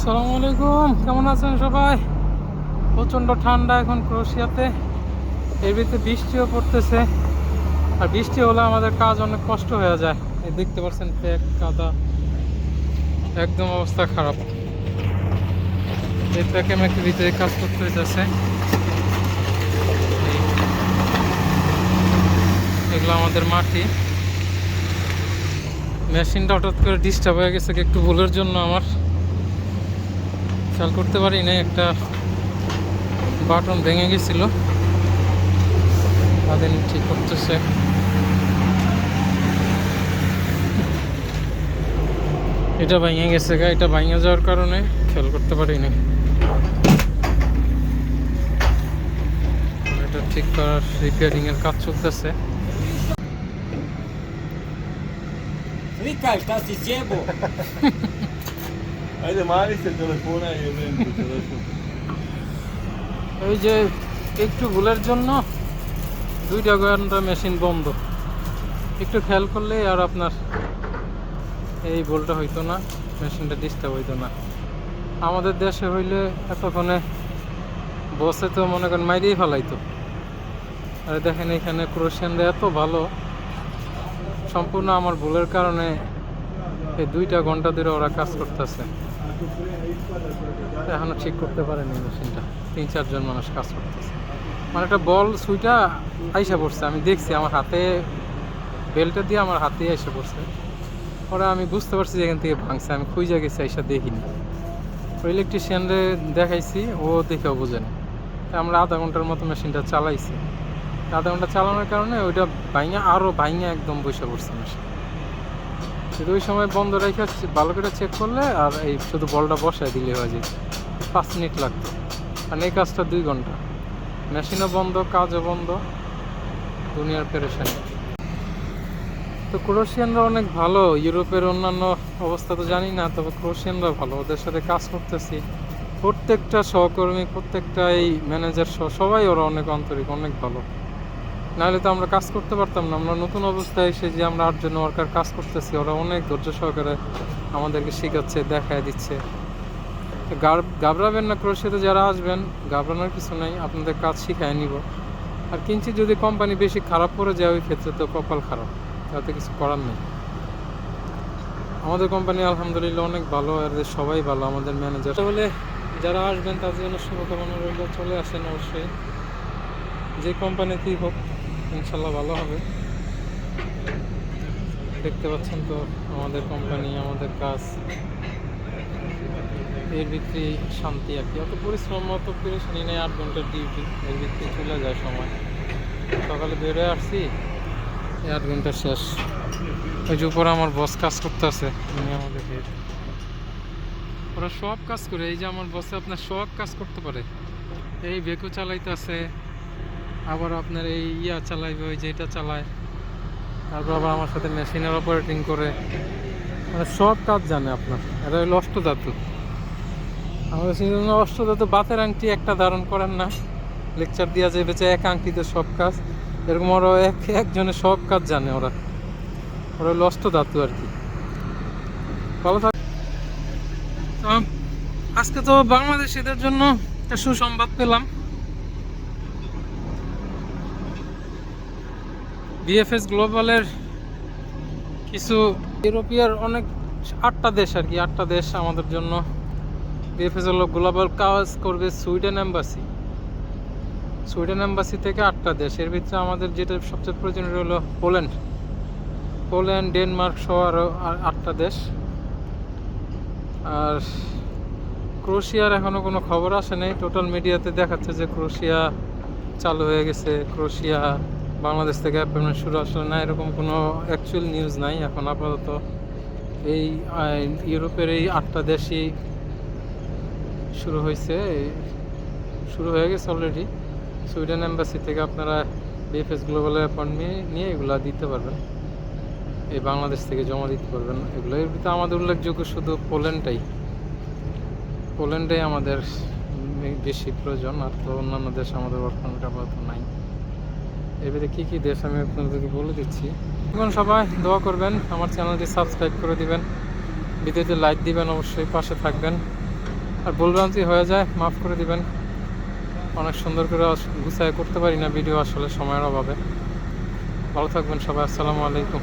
আসসালামু আলাইকুম। কেমন আছেন সবাই? প্রচণ্ড ঠান্ডা এখন ক্রোশিয়াতে। এর ভিতরে বৃষ্টিও পড়তেছে। আর বৃষ্টি হলে আমাদের কাজ অনেক কষ্ট হয়ে যায়। এই দেখতে পাচ্ছেন প্যাক কাদা। একদম অবস্থা খারাপ। এই প্যাকে ম্যাকের ভিতরে কাজ করতে হইতেছে। এগুলো আমাদের মাটি। মেশিনটা হঠাৎ করে ডিস্টার্ব হয়ে গেছে একটু ভুলের জন্য আমার। খেয়াল করতে পারি না একটা বাটন ভেঙে গেছিল। তাদের ঠিক করতেছে। এটা ভেঙে গেছে গা এটা ভাঙে যাওয়ার কারণে খেয়াল করতে পারি না এটা ঠিক করার রিপেয়ারিং এর কাজ চলতেছে। Diciendo. Haide, mare se telefona lembro do telefone. এই যে একটু ভুলের জন্য দুইটা ঘণ্টা মেশিন বন্ধ। একটু খেয়াল করলে আর আপনার এই ভুলটা হইতো না মেশিনটা ডিস্টার্ব হইতো না। আমাদের দেশে হইলে এতক্ষণে বসে তো মনে করেন মাইরেই ফেলাইতো। আর দেখেন এখানে ক্রোশিয়ানরা এত ভালো সম্পূর্ণ আমার ভুলের কারণে এই দুইটা ঘণ্টা ধরে ওরা কাজ করতেছে। এখনও ঠিক করতে পারেনি মেশিনটা। তিন চারজন মানুষ কাজ করতেছে। মানে একটা বল সুইটা আইসা পড়ছে, আমি দেখছি, আমার হাতে বেলটা দিয়ে আমার হাতে আইসা পড়ছে। পরে আমি বুঝতে পারছি যে এখান থেকে ভাঙছে, আমি খুঁজে গেছি, আইসা দেখিনি। ওই ইলেকট্রিশিয়ানরে দেখাইছি, ও দেখেও বোঝেনি তা আমরা আধা ঘণ্টার মতো মেশিনটা চালাইছি। আধা ঘণ্টা চালানোর কারণে ওইটা ভাইঙা আরও ভাইঙা একদম বসে পড়ছে মেশিন কিন্তু ওই সময় বন্ধ রেখে ভালো করে চেক করলে আর এই শুধু বলটা বসায় দিলে হয়ে যেত পাঁচ মিনিট লাগতো। আর এই কাজটা দুই ঘণ্টা। মেশিনও বন্ধ, কাজও বন্ধ। দুনিয়ার পেরেশানি। তো ক্রোশিয়ানরা অনেক ভালো। ইউরোপের অন্যান্য অবস্থা তো জানি না, তবে ক্রোশিয়ানরা ভালো। ওদের সাথে কাজ করতেছি। প্রত্যেকটা সহকর্মী প্রত্যেকটা এই ম্যানেজার সহ সবাই ওরা অনেক আন্তরিক, অনেক ভালো। নাহলে তো আমরা কাজ করতে পারতাম না। আমরা নতুন অবস্থায় এসে যে আমরা আটজন ওয়ার্কার কাজ করতেছি, ওরা অনেক ধৈর্য সহকারে আমাদেরকে শেখাচ্ছে, দেখায় দিচ্ছে। ঘাবড়াবেন না ক্রোশিয়াতে যারা আসবেন, ঘাবড়ানোর কিছু নাই, আপনাদের কাজ শিখায় নিব। আর কিঞ্চিত যদি কোম্পানি বেশি খারাপ করে যায়, ওই ক্ষেত্রে তো কপাল খারাপ, তাতে কিছু করার নেই। আমাদের কোম্পানি আলহামদুলিল্লাহ অনেক ভালো, আর সবাই ভালো, আমাদের ম্যানেজার বলে যারা আসবেন, তাদের জন্য শুভকামনা রইল, চলে আসেন অবশ্যই। যে কোম্পানিতেই হোক। ইনশাল্লাহ ভালো হবে। দেখতে পাচ্ছেন তো আমাদের কোম্পানি আমাদের কাজ। এর ভিত্তি শান্তি আর কি। অত পরিশ্রম, অত পরিশ্রমী নেই, আট ঘণ্টার ডিউটি এর ভিত্তি চলে যায় সময়। সকালে বেরোয় আসছি আট ঘণ্টা শেষ। ওই যে উপরে আমার বস কাজ করতেছে, উনি আমাদের হেড ওরা সব কাজ করে, এই যে আমার বসে আপনার সব কাজ করতে পারে। এই বেকু চালাইতেছে আবার আপনার এই ইয়া চালাইবে ওই যেটা চালায়। তারপর আবার আমার সাথে মেশিনের অপারেটিং করে। মানে সব কাজ জানে আপনার। এটা হলো অষ্টধাতু। আমাদের সেজন্য অষ্টধাতু বাতের আংটি একটা ধারণ করেন না। লেকচার দেওয়া যাবে যে এক আংটিতে সব কাজ। এরকম ওরা এক, একজনে সব কাজ জানে ওরা। ওরা হলো অষ্টধাতু আর কি। ভালো থাক আজকে তো বাংলাদেশিদের জন্য একটা সুসংবাদ পেলাম। বিএফএস গ্লোবালের কিছু ইউরোপিয়ার অনেক আটটা দেশ আর কি, আটটা দেশ আমাদের জন্য। বিএফএস গ্লোবাল কাজ করবে সুইডেন এম্বাসি সুইডেন এম্বাসি থেকে আটটা দেশ। এর ভিতরে আমাদের যেটা সবচেয়ে প্রয়োজনীয় হলো পোল্যান্ড পোল্যান্ড ডেনমার্ক সহ আরও আটটা দেশ। আর ক্রোশিয়ার এখনও কোনো খবর আসে নাই। টোটাল মিডিয়াতে দেখাচ্ছে যে ক্রোশিয়া চালু হয়ে গেছে। ক্রোশিয়া বাংলাদেশ থেকে অ্যাপয়েন্টমেন্ট শুরু আসলে না, এরকম কোনো অ্যাকচুয়াল নিউজ নাই। এখন আপাতত এই ইউরোপের এই আটটা দেশই শুরু হয়েছে। শুরু হয়ে গেছে অলরেডি সুইডেন এম্বাসি থেকে আপনারা বিএফএস গ্লোবালের অ্যাপয়েন্টমেন্ট নিয়ে এগুলা দিতে পারবেন। এই বাংলাদেশ থেকে জমা দিতে পারবেন। এগুলো এর ভিতরে আমাদের উল্লেখযোগ্য শুধু পোল্যান্ডটাই। পোল্যান্ডে আমাদের বেশি প্রয়োজন, আর তো অন্যান্য দেশ আমাদের পারমিট আপাতত নাই। কি কী কী দেশ আমি আপনাদেরকে বলে দিচ্ছি। এখন সবাই দোয়া করবেন, আমার চ্যানেলটি সাবস্ক্রাইব করে দিবেন, ভিডিওতে লাইক দিবেন, অবশ্যই পাশে থাকবেন। আর ভুলভ্রান্তি হয়ে যায়, মাফ করে দিবেন। অনেক সুন্দর করে গুছায় করতে পারি না ভিডিও আসলে সময়ের অভাবে। ভালো থাকবেন সবাই, আসসালামু আলাইকুম।